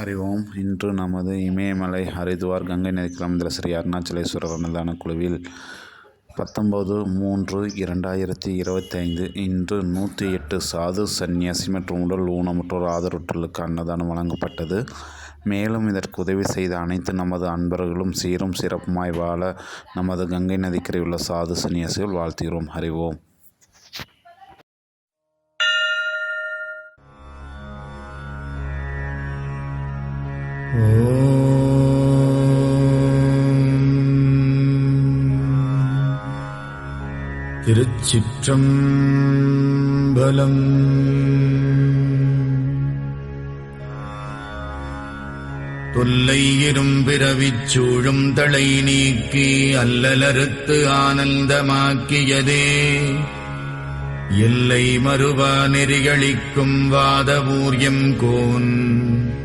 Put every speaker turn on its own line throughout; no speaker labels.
அறிவோம் இன்று நமது இமயமலை ஹரித்வார் கங்கை நதிக்கிராமத்தில் ஸ்ரீ அருணாச்சலேஸ்வரர் அன்னதான குழுவில் பத்தொம்பது மூன்று இரண்டாயிரத்தி இருபத்தைந்து இன்று நூற்றி எட்டு சாது சந்நியாசி மற்றும் உடல் ஊனமுற்றோர் ஆதரவற்றலுக்கு அன்னதானம் வழங்கப்பட்டது. மேலும் இதற்கு உதவி செய்த அனைத்து நமது அன்பர்களும் சீரும் சிறப்புமாய் வாழ நமது கங்கை நதிக்கரை உள்ள சாது சன்னியாசிகள் வாழ்த்துகிறோம். அறிவோம்
திருச்சிற்றம்பலம். தொல்லை இரும்பிறவிச் சூழும் தலை நீக்கி அல்லலறுத்து ஆனந்தமாக்கியதே. எல்லை மறுவா நெறிகளிக்கும் வாதவூர்யம் கோன்.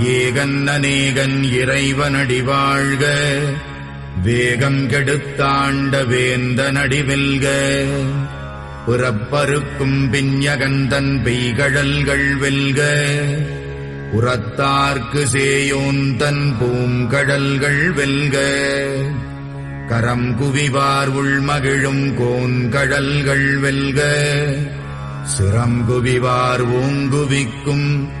ஏகன் அநேகன் இறைவனடி வாழ்க. வேகம் கெடுத்தாண்ட வேந்த நடிவில்க புறப்பருக்கும் பிஞகந்தன் பெய்கழல்கள் வெல்க. உரத்தார்க்கு சேயோந்தன் பூங்கடல்கள் வெல்க. கரம் குவிவார் உள்மகிழும் கோன்கடல்கள் வெல்க. சிரம் குவிவார் ஓங்குவிக்கும்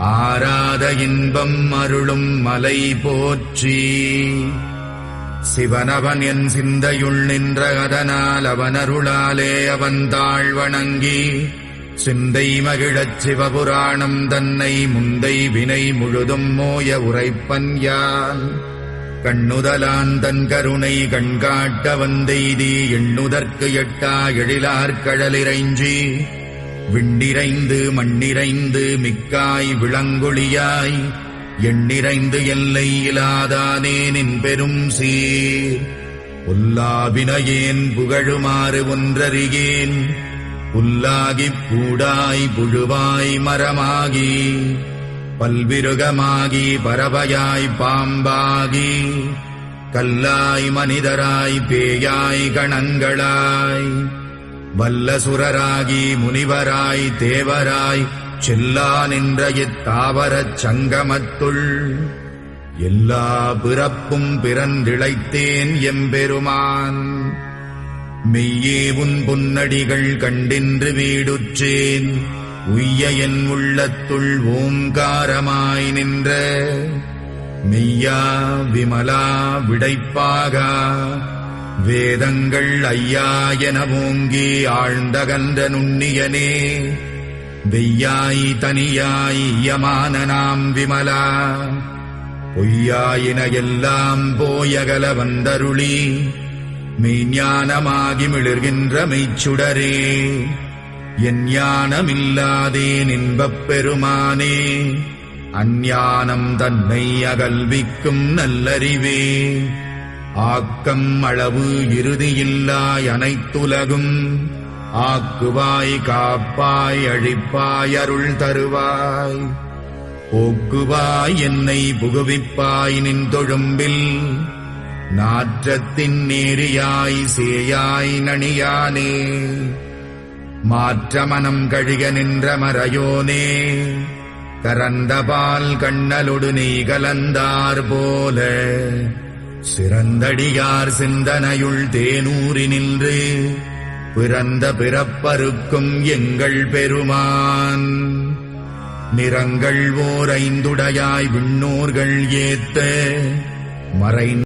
ஆராத இன்பம் அருளும் மலை போற்றி. சிவனவன் என் சிந்தையுள் நின்ற அதனால் அவனருளாலே அவன் தாழ் வணங்கி சிந்தை மகிழச் சிவபுராணம் தன்னை முந்தை வினை முழுதும் மோய உரைப்பன் யான். கண்ணுதலான் தன் கருணை கண்காட்ட வந்தெய்தி எண்ணுதற்கு எட்டா எழிலார் விண்ணிறைந்து மண்ணிறைந்து மிக்காய் விளங்கொழியாய் எண்ணிறைந்து எல்லை இலாதானே நின் பெரும் சீர். புல்லாவினையேன் புகழுமாறு ஒன்றறியேன் புல்லாகிப் பூடாய் புழுவாய் மரமாகி பல்விருகமாகி பறவையாய் பாம்பாகி கல்லாய் மனிதராய் பேயாய் கணங்களாய். வல்லசுரராகி முனிவராய் தேவராய் செல்லா நின்ற இத்தாவரச் சங்கமத்துள். எல்லா பிறப்பும் பிறந்திழைத்தேன் எம்பெருமான். மெய்யே உன் புன்னடிகள் கண்டின்று வீடுற்றேன். உய்ய என் உள்ளத்துள் ஓங்காரமாய் நின்ற. மெய்யா விமலா விடைப்பாகா. வேதங்கள் ஐயா என ஓங்கி ஆழ்ந்தகன்ற நுண்ணியனே. வெய்யாய் தனியாய் யமான நாம் விமலா. பொய்யாயின எல்லாம் போயகல வந்தருளி. மெய்ஞானமாகி மிளிர்கின்ற மெய்ச்சுடரே என் ஞானமில்லாதே நின்பப் பெருமானே. அஞ்ஞானம் தன்னை அகல்விக்கும் நல்லறிவே. ஆக்கம் அளவு இறுதியில்லாய் அனைத்துலகும். ஆக்குவாய் காப்பாய் அழிப்பாய் அருள் தருவாய். போக்குவாய் என்னை புகுவிப்பாய் நின் தொழும்பில். நாற்றத்தின் நேரியாய் சேயாய் நணியானே. மாற்றமனம் கழிக நின்ற மறையோனே. கரந்தபால் கண்ணலொடு நீ கலந்தார் போல. சிறந்தடியார் சிந்தனையுள் தேனூறி நின்று பிறந்த பிறப்பருக்கும் எங்கள் பெருமான். நிறங்கள் ஓர் ஐந்துடையாய் விண்ணோர்கள் ஏத்த மறை